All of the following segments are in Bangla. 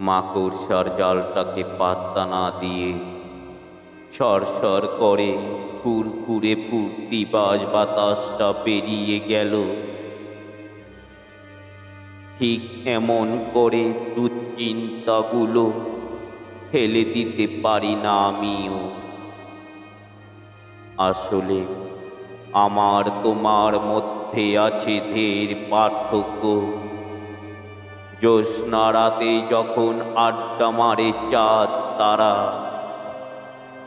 মাকড়সার জালটাকে পাত্তা না দিয়ে সরসর করে ফুরফুরে ফুর্তি বাজ বাতাসটা পেরিয়ে গেল। ঠিক এমন করে দুশ্চিন্তাগুলো ফেলে দিতে পারি না আমিও। আসলে আমার তোমার মধ্যে আছে ধের পার্থক্য। জ্যোৎস্না রাতে যখন আড্ডা মারে চাঁদ তারা,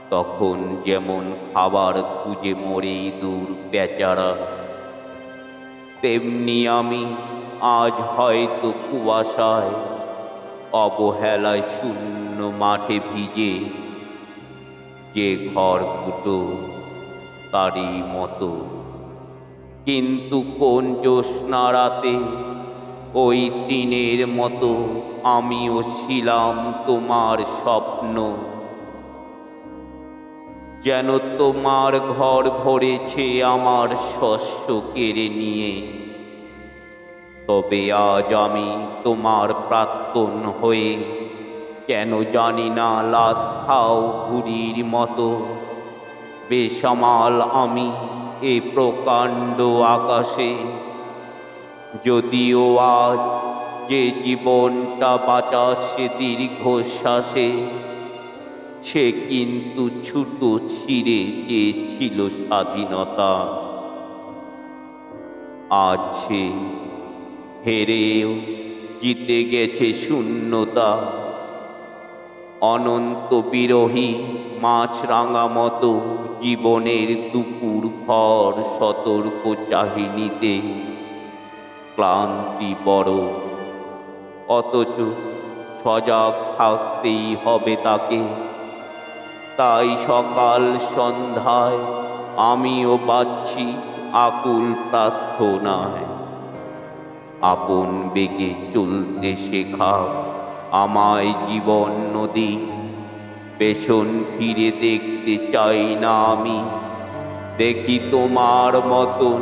তখন যেমন খাবার খুঁজে মরে দূর বেচারা, তেমনি আমি আজ হয়তো কুয়াশায় অবহেলায় শূন্য মাঠে ভিজে যে ঘর কুটো তারই মতো। কিন্তু কোন জ্যোৎস্না রাতে ওই দিনের মতো আমিও ছিলাম তোমার স্বপ্ন। যেন তোমার ঘর ভরেছে আমার শস্য কেড়ে নিয়ে। তবে আজ আমি তোমার প্রাক্তন হয়ে কেন জানি না লাথাও ঘুড়ির মতো। বেসামাল আমি এ প্রকাণ্ড আকাশে যদিও আজ যে জীবনটা বাঁচাচ্ছে দীর্ঘশ্বাসে, সে কিন্তু ছুটো ছিঁড়ে চেয়েছিল স্বাধীনতা সে হেরেও জিতে গেছে শূন্যতা। অনন্ত বিরোহী মাছ রাঙা মতো জীবনের দুপুর ভর সতর্ক চাহিনীতে ক্লান্তি বড়। অথচ সজাগ থাকতেই হবে তাকে। তাই সকাল সন্ধ্যায় আমিও পাচ্ছি আকুল প্রার্থনায়। আপন বেগে চলতে শেখা আমায় জীবন নদী। পেছন ফিরে দেখতে চাই না আমি। দেখি তোমার মতন